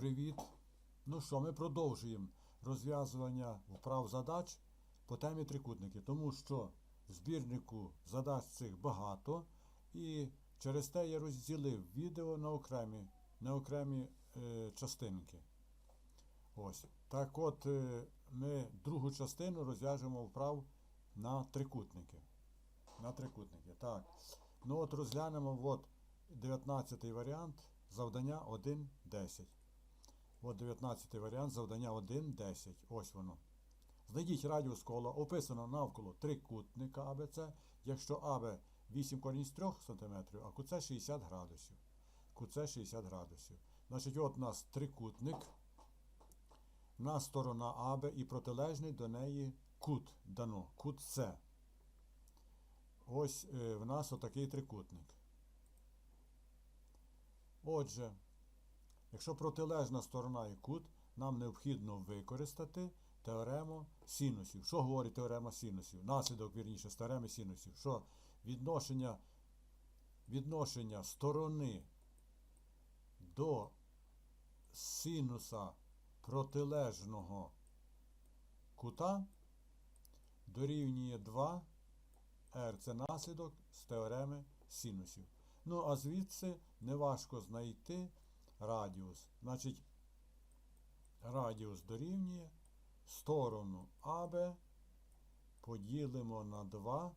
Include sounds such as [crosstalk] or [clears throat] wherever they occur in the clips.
Привіт! Ну що, ми продовжуємо розв'язування вправ задач по темі трикутники, тому що в збірнику задач цих багато, і через те я розділив відео на окремі, на окремі е, частинки. Ось. Так от е, ми другу частину розв'яжемо вправ на трикутники. На трикутники. Так. Ну от розглянемо от 19 варіант завдання 1.10. От 19 варіант завдання 1.10. Ось воно. Знайдіть радіус кола, описано навколо трикутника АБЦ, якщо АБ 8 корінь з 3 см, а КЦ 60 градусів. КЦ 60 градусів. Значить, от у нас трикутник. У нас сторона АБ і протилежний до неї кут дано. Кут С. Ось е, в нас отакий трикутник. Отже, якщо протилежна сторона і кут, нам необхідно використати теорему синусів. Що говорить теорема синусів? Наслідок, вірніше, з теореми синусів. Що відношення, відношення сторони до синуса протилежного кута дорівнює 2 R це наслідок з теореми синусів. Ну, а звідси неважко знайти радіус. Значить, радіус дорівнює сторону АБ поділимо на 2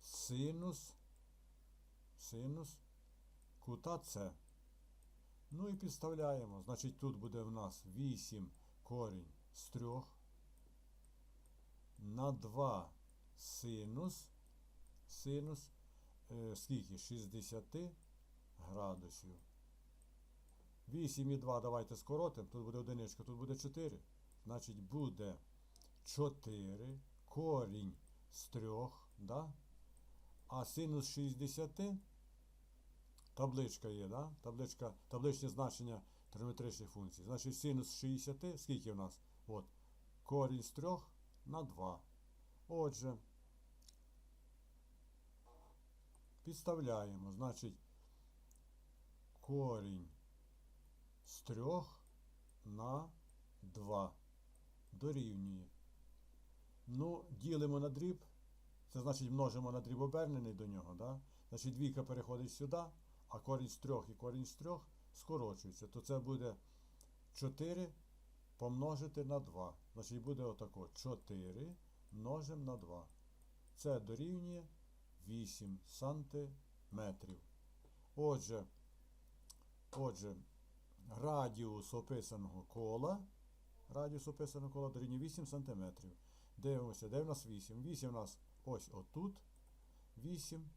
синус, синус кута С. Ну і підставляємо. Значить, тут буде в нас 8 корінь з 3 на 2 синус, синус, е, скільки? 60 градусів. 8 і 2 давайте скоротимо. Тут буде одиничка, тут буде 4. Значить, буде 4 корінь з 3, да? а синус 60 табличка є, да? табличка, табличне значення триметричних функцій. Значить, синус 60, скільки в нас? От, корінь з 3 на 2. Отже, підставляємо, значить, корінь з 3 на 2 дорівнює. Ну, ділимо на дріб, це значить множимо на дріб обернений до нього. Да? Значить, двійка переходить сюди, а корінь з 3 і корінь з 3 скорочується. То це буде 4 помножити на 2. Значить, буде отако 4 множимо на 2. Це дорівнює 8 сантиметрів. Отже, отже, радіус описаного кола, радіус описаного кола дорівнює 8 сантиметрів. Дивимося, де в нас 8? 8 у нас ось отут. 8.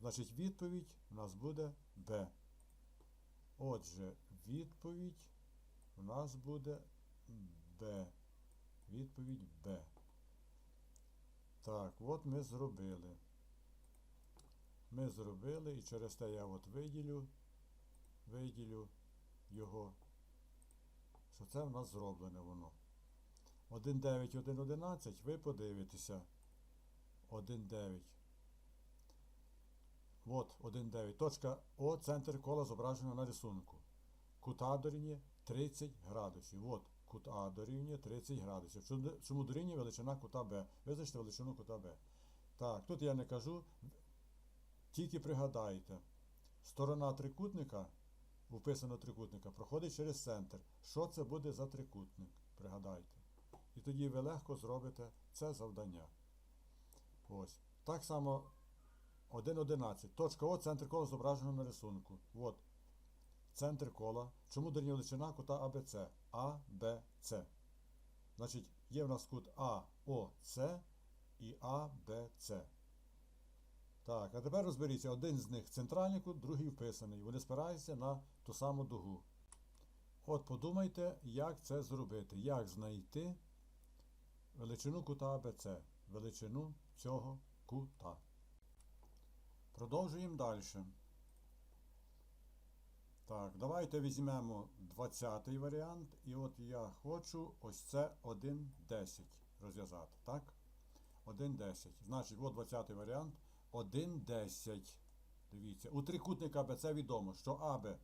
Значить, відповідь у нас буде Б. Отже, відповідь у нас буде Б. Відповідь Б. Так, от ми зробили. Ми зробили і через те я от виділю, виділю його, що це в нас зроблене воно. 1,9, 1,11, ви подивитеся. 1,9. От 1,9. Точка О, центр кола зображена на рисунку. Кут А дорівнює 30 градусів. От, кут А дорівнює 30 градусів. Чому дорівнює величина кута Б? Визначте величину кута Б. Так, тут я не кажу. Тільки пригадайте, сторона трикутника, вписано трикутника, проходить через центр. Що це буде за трикутник? Пригадайте. І тоді ви легко зробите це завдання. Ось. Так само 1,11. Точка О, центр кола зображено на рисунку. От. Центр кола. Чому дорівнює величина кута АБЦ? АБЦ. Значить, є в нас кут АОЦ і АБЦ. Так, а тепер розберіться, один з них центральний кут, другий вписаний. Вони спираються на ту саму дугу. От подумайте, як це зробити. Як знайти величину кута АБЦ. Величину цього кута. Продовжуємо далі. Так, давайте візьмемо 20-й варіант. І от я хочу ось це 1,10 розв'язати. Так? 1,10. Значить, от 20-й варіант. 1,10. Дивіться. У трикутника АБ це відомо, що АБ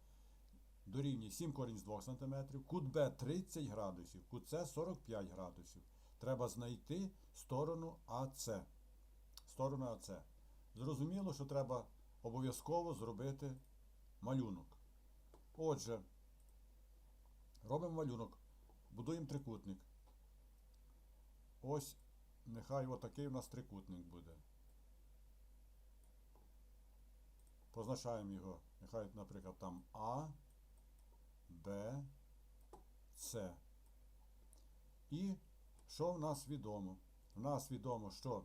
дорівнює 7 корінь з 2 см, кут Б 30 градусів, кут С 45 градусів. Треба знайти сторону АС. Сторону АС. Зрозуміло, що треба обов'язково зробити малюнок. Отже, робимо малюнок, будуємо трикутник. Ось, нехай отакий у нас трикутник буде. Позначаємо його, нехай, наприклад, там А, Б, С. І що в нас відомо? В нас відомо, що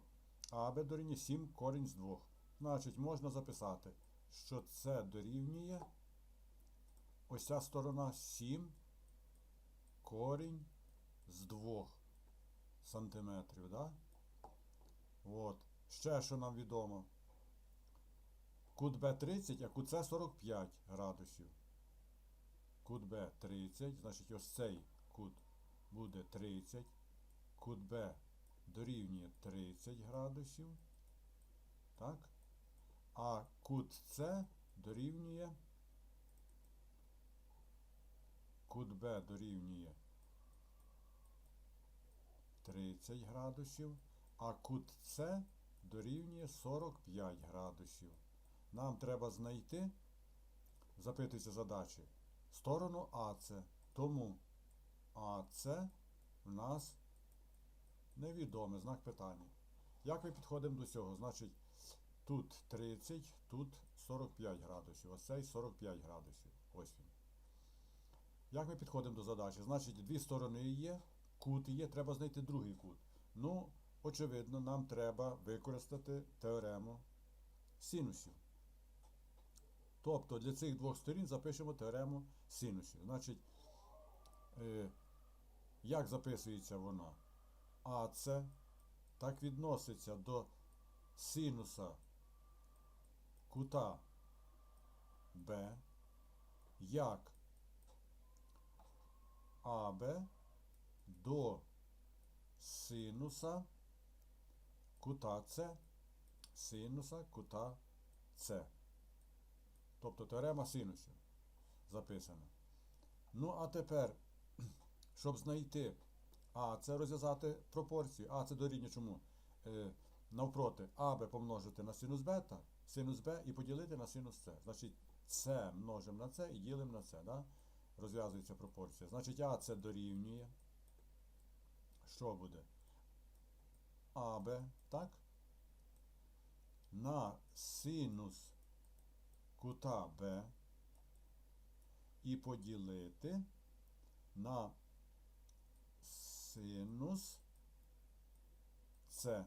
АБ дорівнює 7 корінь з 2. Значить, можна записати, що це дорівнює ось ця сторона 7 корінь з 2 сантиметрів. Да? От. Ще що нам відомо. Кут Б 30, а кут С 45 градусів. Кут Б 30, значить ось цей кут буде 30. Кут Б дорівнює 30 градусів. Так? А кут С дорівнює. Кут Б дорівнює 30 градусів, а кут С дорівнює 45 градусів. Нам треба знайти, запитується задачі, сторону АЦ. Тому АЦ в нас невідомий знак питання. Як ми підходимо до цього? Значить, тут 30, тут 45 градусів, ось цей 45 градусів. Ось він. Як ми підходимо до задачі? Значить, дві сторони є, кут є, треба знайти другий кут. Ну, очевидно, нам треба використати теорему синусів. Тобто для цих двох сторін запишемо теорему синусів. Значить, е, як записується вона? АЦ так відноситься до синуса кута Б, як АБ до синуса кута С, синуса кута С. Тобто теорема синусів записана. Ну, а тепер, [clears throat] щоб знайти А, це розв'язати пропорцію. А це дорівнює чому? Е, навпроти АБ помножити на синус бета, синус Б і поділити на синус С. Значить, С множимо на С і ділимо на С. Да? Розв'язується пропорція. Значить, А це дорівнює. Що буде? АБ, так? На синус кута Б і поділити на синус С.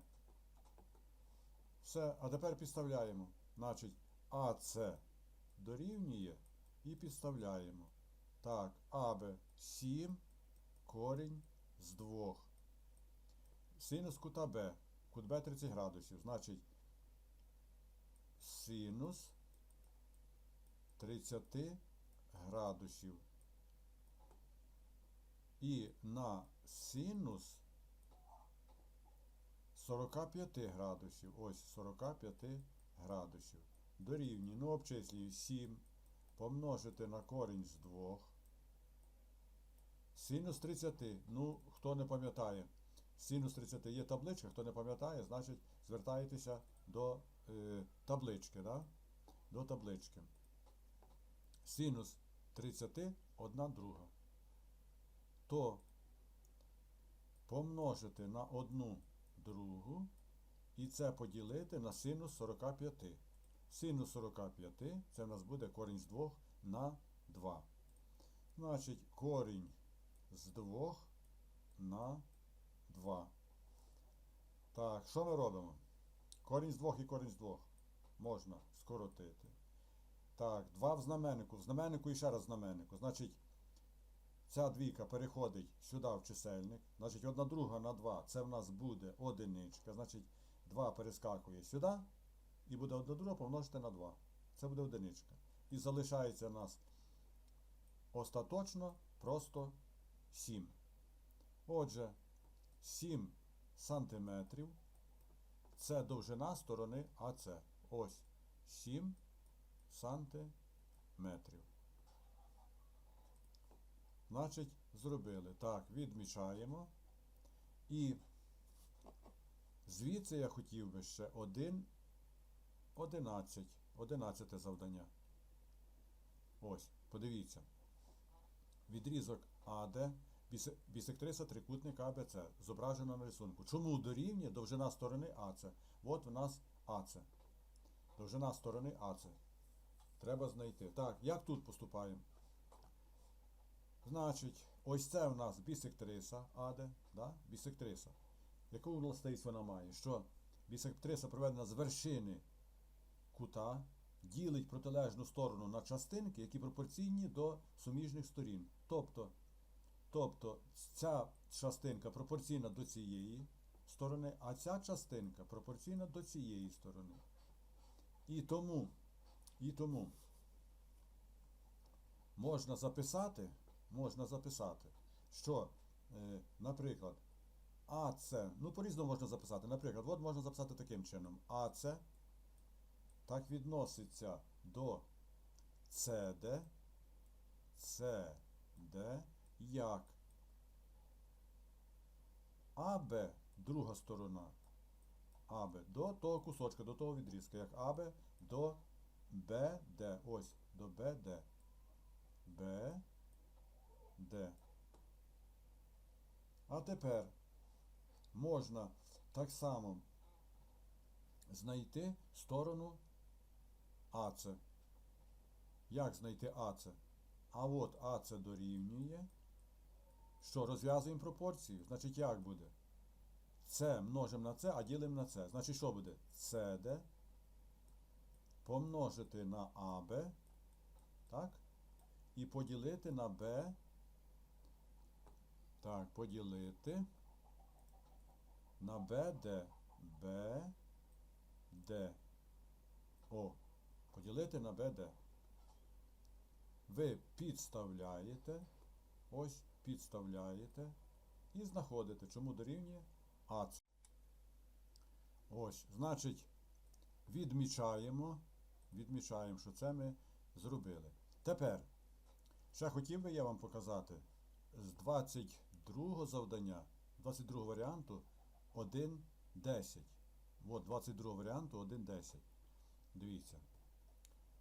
Все, а тепер підставляємо. Значить, АС дорівнює і підставляємо. Так, АБ 7 корінь з 2. Синус кута Б. Кут Б 30 градусів. Значить, синус 30 градусів. І на синус 45 градусів. Ось 45 градусів. Дорівнює. Ну, обчислюю 7 помножити на корінь з 2. Синус 30. Ну, хто не пам'ятає, синус 30 є табличка, хто не пам'ятає, значить звертаєтеся до е, таблички. Да? До таблички. Синус 30 одна друга. То помножити на одну другу і це поділити на синус 45. Синус 45 це в нас буде корінь з 2 на 2. Значить, корінь з 2 на 2. Так, що ми робимо? Корінь з 2 і корінь з 2 можна скоротити. Так, 2 в знаменнику. В знаменнику і ще раз в знаменнику. Значить, ця двійка переходить сюди в чисельник. Значить, одна друга на 2. Це в нас буде одиничка. Значить, 2 перескакує сюди. І буде одна друга помножити на 2. Це буде одиничка. І залишається у нас остаточно просто 7. Отже, 7 сантиметрів. Це довжина сторони АЦ. Ось 7 сантиметрів. Значить, зробили. Так, відмічаємо. І звідси я хотів би ще один 11. 11 завдання. Ось, подивіться. Відрізок АД, бісектриса трикутника АБЦ, зображено на рисунку. Чому дорівнює довжина сторони АЦ? От в нас АЦ. Довжина сторони АЦ. Треба знайти. Так, як тут поступаємо? Значить, ось це в нас бісектриса АД, да? бісектриса. Яку властивість вона має? Що бісектриса проведена з вершини кута, ділить протилежну сторону на частинки, які пропорційні до суміжних сторін. Тобто, тобто ця частинка пропорційна до цієї сторони, а ця частинка пропорційна до цієї сторони. І тому, і тому можна записати, можна записати, що, е, наприклад, АЦ, ну по-різному можна записати. Наприклад, от можна записати таким чином. АЦ так відноситься до CD, CD як АБ, друга сторона. АБ до того кусочка, до того відрізка, як АБ до БД. Ось, до БД. БД. А тепер можна так само знайти сторону АЦ. Як знайти АЦ? А от АЦ дорівнює. Що, розв'язуємо пропорцію? Значить, як буде? С множимо на С, а ділимо на С. Значить, що буде? СД помножити на АБ, так? І поділити на Б. Так, поділити на БД. БД. О, поділити на БД. Ви підставляєте, ось підставляєте і знаходите, чому дорівнює АЦ. Ось, значить, відмічаємо, відмічаємо, що це ми зробили. Тепер, ще хотів би я вам показати з 22 завдання, 22 варіанту 1.10. От 22 варіанту 1.10. Дивіться.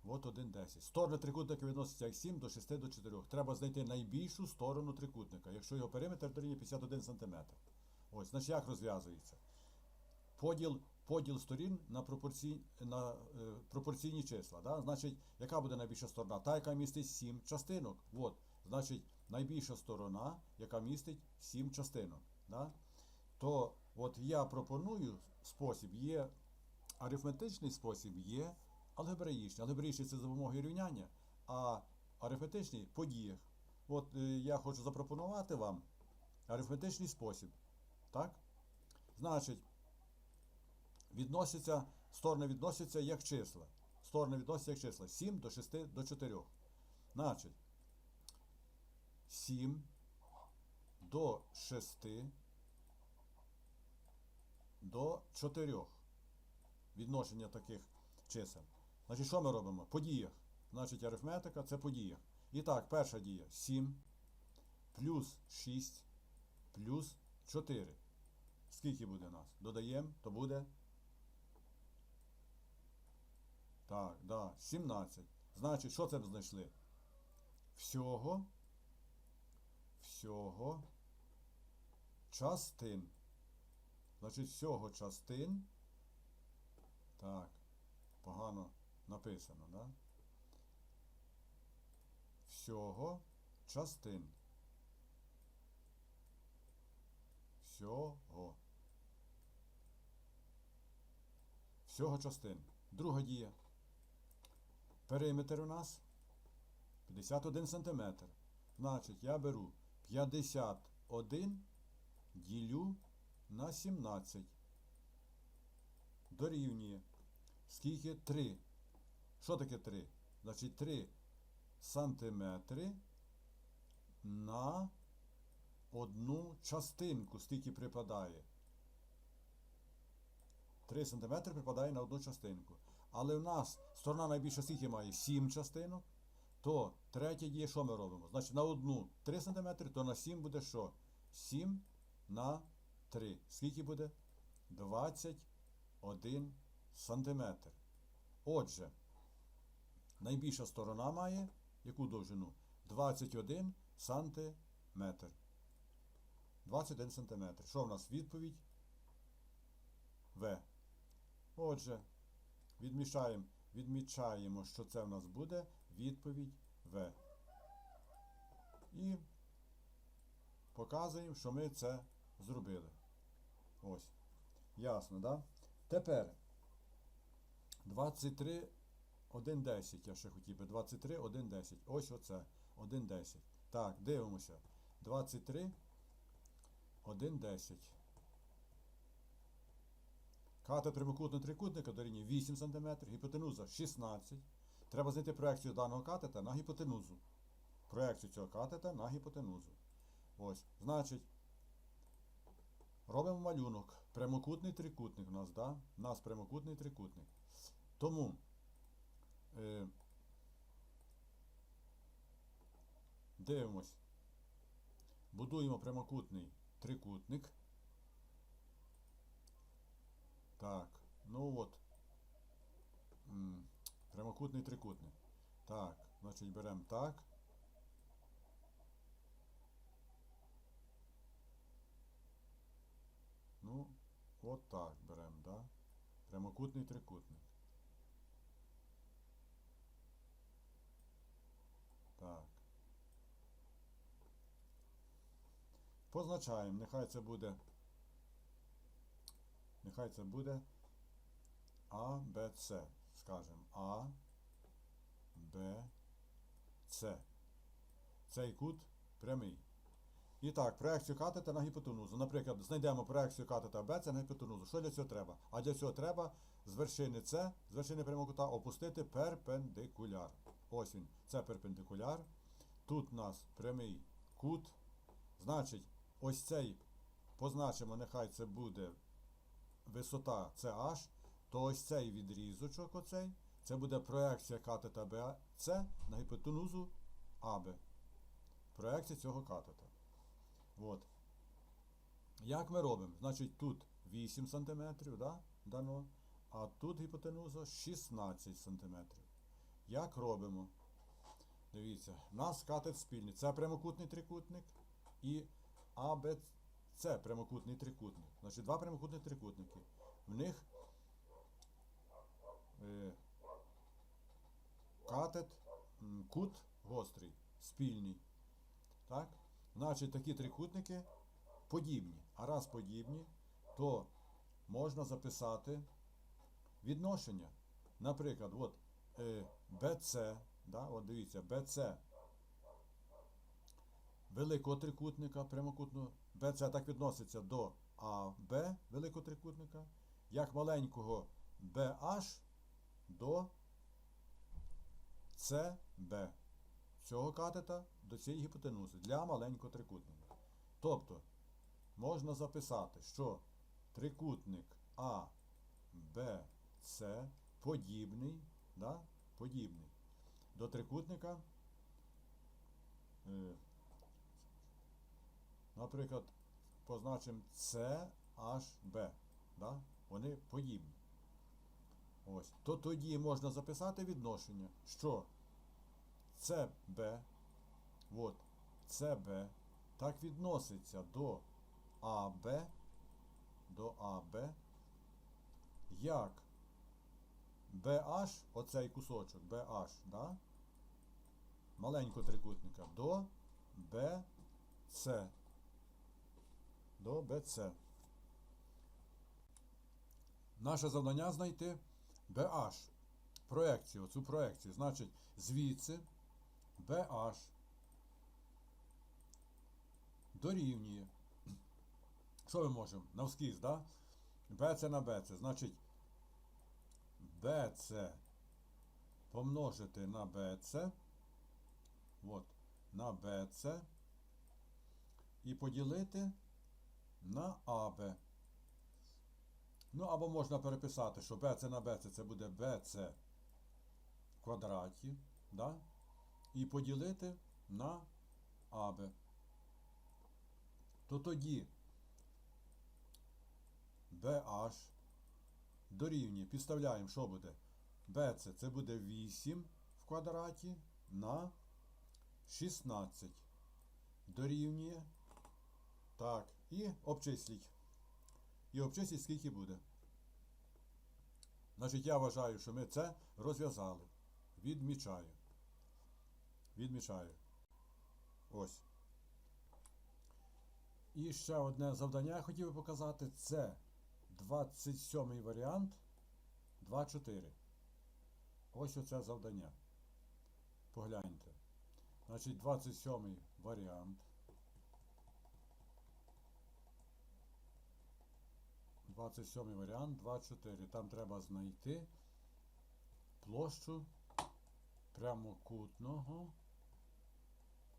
От 1.10. Сторони трикутника відносяться як 7 до 6 до 4. Треба знайти найбільшу сторону трикутника, якщо його периметр дорівнює 51 см. Ось, значить, як розв'язується? Поділ, поділ сторін на, пропорцій, на е, пропорційні числа. Да? Значить, яка буде найбільша сторона? Та, яка містить 7 частинок. От, значить, найбільша сторона, яка містить 7 частинок. Да? То от я пропоную спосіб, є арифметичний спосіб, є алгебраїчний. Алгебраїчний це за допомогою рівняння, а арифметичний по діях. От е, я хочу запропонувати вам арифметичний спосіб. Так? Значить, відносяться, сторони відносяться як числа. Сторони відносяться як числа. 7 до 6 до 4. Значить, 7 до 6 до 4. Відношення таких чисел. Значить, що ми робимо? По діях. Значить, арифметика це по діях. І так, перша дія 7 плюс 6 плюс 4. Скільки буде нас? Додаємо, то буде. Так, да, 17. Значить, що це б знайшли? Всього. Всього частин. Значить, всього частин. Так, погано написано, да? Всього частин. Всього. Всього частин. Друга дія. Периметр у нас 51 см. Значить, я беру 51 ділю на 17. Дорівнює. Скільки? 3. Що таке 3? Значить 3 сантиметри на одну частинку, скільки припадає. 3 см припадає на одну частинку. Але в нас сторона найбільша скільки має 7 частинок, то третя дія, що ми робимо? Значить, на одну 3 см, то на 7 буде що? 7 на 3. Скільки буде? 21 см. Отже, найбільша сторона має яку довжину? 21 сантиметр. 21 сантиметр. Що в нас відповідь? В. Отже, відмічаємо, відмічаємо, що це в нас буде відповідь В. І показуємо, що ми це зробили. Ось. Ясно, да? Тепер 23, 1,10. Я ще хотів би. 23, 1,10. Ось оце. 1,10. Так, дивимося. 23, 1,10. Ката прямокутного трикутника дорівнює 8 см, гіпотенуза 16. Треба знайти проекцію даного катета на гіпотенузу. Проекцію цього катета на гіпотенузу. Ось, значить, робимо малюнок. Прямокутний трикутник у нас, да? У нас прямокутний трикутник. Тому е, дивимось. Будуємо прямокутний трикутник. Так, ну от. Прямокутний трикутник. Так, значить беремо так. Ну, от так беремо, да? Прямокутний трикутник. Так. Позначаємо, нехай це буде. Нехай це буде А, Б, С. Скажемо А, Б, С. Цей кут прямий. І так, проекцію катета на гіпотенузу. Наприклад, знайдемо проекцію катета БЦ на гіпотенузу. Що для цього треба? А для цього треба з вершини С, з вершини прямокута опустити перпендикуляр. Ось він. Це перпендикуляр. Тут у нас прямий кут. Значить, ось цей позначимо, нехай це буде висота CH, то ось цей відрізочок, оцей, це буде проекція катета БЦ на гіпотенузу АБ. Проекція цього катета. От. Як ми робимо? Значить, тут 8 см, да, дано, а тут гіпотенуза 16 см. Як робимо? Дивіться, у нас катет спільний. Це прямокутний трикутник і АБЦ прямокутний трикутник. Значить, два прямокутні трикутники. В них е, катет, кут гострий, спільний. Так? Значить, такі трикутники подібні. А раз подібні, то можна записати відношення. Наприклад, от е, BC, да, от дивіться, BC великого трикутника прямокутного. BC так відноситься до AB великого трикутника, як маленького BH до CB цього катета до цієї гіпотенузи для маленького трикутника. Тобто можна записати, що трикутник А, Б, С подібний, да, подібний до трикутника, е, наприклад, позначимо CHB. Да? Вони подібні. Ось. То тоді можна записати відношення, що CB, от, CB так відноситься до АБ, до АБ, як BH, оцей кусочок BH, да? маленького трикутника, до BC. До BC. Наше завдання знайти BH. Проекцію, цю проекцію. Значить, звідси BH дорівнює. Що ми можемо? Навскіз, да? BC на BC. Значить, BC помножити на BC. От, на BC. І поділити на AB. Ну, або можна переписати, що BC на BC це буде BC в квадраті. Да? і поділити на АБ. То тоді BH дорівнює, підставляємо, що буде? BC це буде 8 в квадраті на 16. Дорівнює. Так, і обчисліть. І обчисліть, скільки буде. Значить, я вважаю, що ми це розв'язали. Відмічаю. Відмічаю. Ось. І ще одне завдання я хотів би показати. Це 27-й варіант 2.4. Ось оце завдання. Погляньте. Значить, 27 варіант. 27 варіант 2.4. Там треба знайти площу прямокутного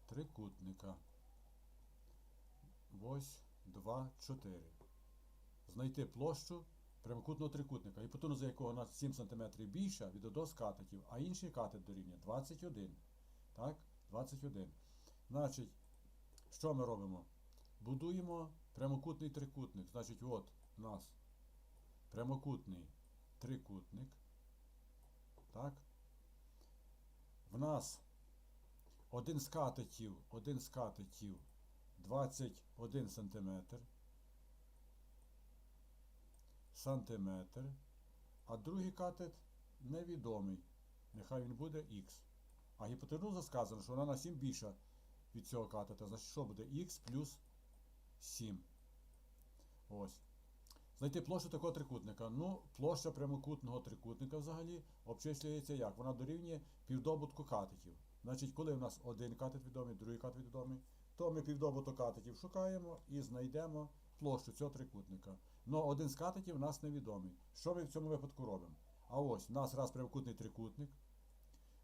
трикутника. Ось 2, 4. Знайти площу прямокутного трикутника, гіпотенуза якого на 7 см більша від одного з катетів, а інший катет дорівнює 21. Так, 21. Значить, що ми робимо? Будуємо прямокутний трикутник. Значить, от у нас прямокутний трикутник. Так. В нас один з катетів, один з катетів 21 сантиметр. Сантиметр. А другий катет невідомий. Нехай він буде х. А гіпотенуза сказано, що вона на 7 більша від цього катета. Значить, що буде х плюс 7. Ось. Знайти площу такого трикутника. Ну, площа прямокутного трикутника взагалі обчислюється як? Вона дорівнює півдобутку катетів. Значить, коли в нас один катет відомий, другий катет відомий, то ми півдобуток катетів шукаємо і знайдемо площу цього трикутника. Но один з катетів у нас невідомий. Що ми в цьому випадку робимо? А ось у нас раз прямокутний трикутник.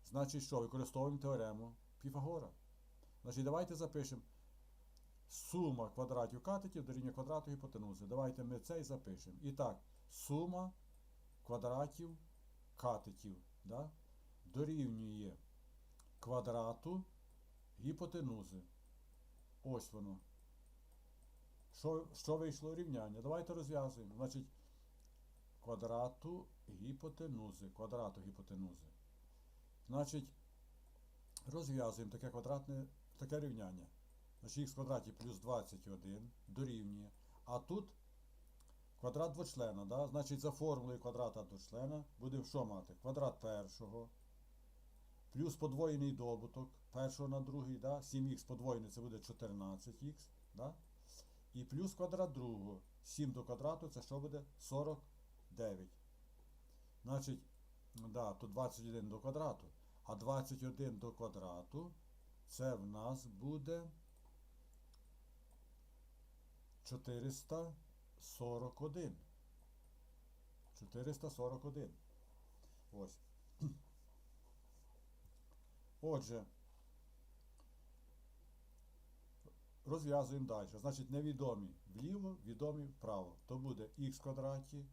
Значить, що використовуємо теорему Піфагора. Значить, давайте запишемо сума квадратів катетів дорівнює квадрату гіпотенузи. Давайте ми це і запишемо. І так, сума квадратів катетів да, дорівнює квадрату гіпотенузи. Ось воно. Що, що вийшло рівняння? Давайте розв'язуємо. Значить, квадрату гіпотенузи. Квадрату гіпотенузи. Значить, розв'язуємо таке квадратне, таке рівняння. Значить, х в квадраті плюс 21 дорівнює. А тут квадрат двочлена. Да? Значить, за формулою квадрата двочлена буде що мати? Квадрат першого. Плюс подвоєний добуток першого на другий, да? 7х подвоєний це буде 14х. Да? І плюс квадрат другого. 7 до квадрату це що буде? 49. Значить, да, тут 21 до квадрату. А 21 до квадрату це в нас буде 441. 441. Ось. [clears throat] Отже, розв'язуємо далі. Значить, невідомі вліво, відомі вправо. То буде х квадраті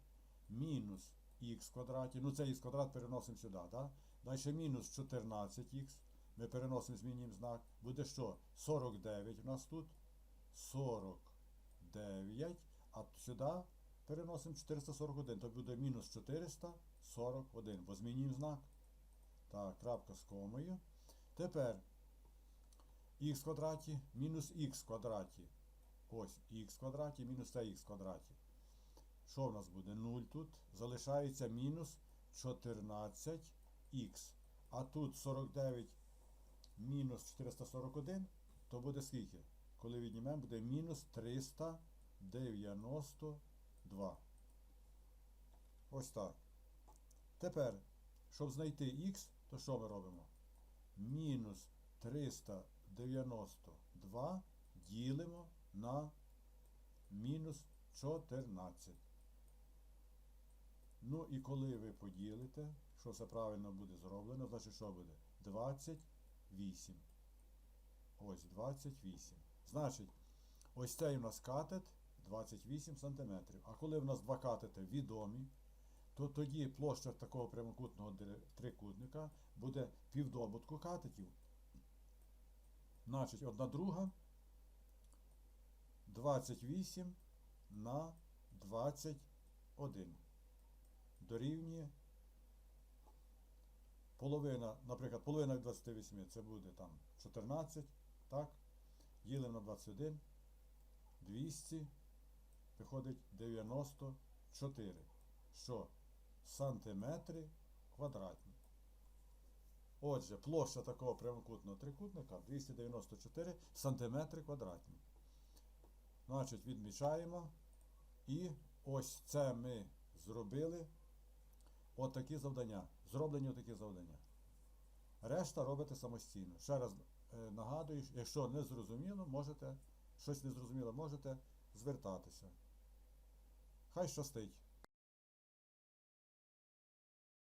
мінус х квадраті. Ну, це х квадрат переносимо сюди. Да? Далі мінус 14х. Ми переносимо, змінюємо знак. Буде що? 49 у нас тут. 49. А сюди переносимо 441. То буде мінус 441. Бо змінюємо знак. Так, крапка з комою. Тепер х квадраті мінус х квадраті. Ось х квадраті мінус х квадраті. Що в нас буде? 0 тут. Залишається мінус 14х. А тут 49 мінус 441, то буде скільки? Коли віднімемо, буде мінус 392. Ось так. Тепер, щоб знайти х, то що ми робимо? Мінус 392 ділимо на мінус 14. Ну і коли ви поділите, що все правильно буде зроблено, значить що буде? 28. Ось 28. Значить, ось цей у нас катет 28 см. А коли в нас два катети відомі, то тоді площа такого прямокутного трикутника буде півдобутку катетів. Значить, одна друга 28 на 21 дорівнює половина, наприклад, половина 28 це буде там 14, так? Ділимо на 21, 200, виходить 94, що сантиметри квадратні. Отже, площа такого прямокутного трикутника 294 сантиметри квадратні. Значить, відмічаємо. І ось це ми зробили отакі завдання. Зроблені отакі завдання. Решта робите самостійно. Ще раз нагадую, якщо не зрозуміло, можете, щось не зрозуміло, можете звертатися. Хай щастить!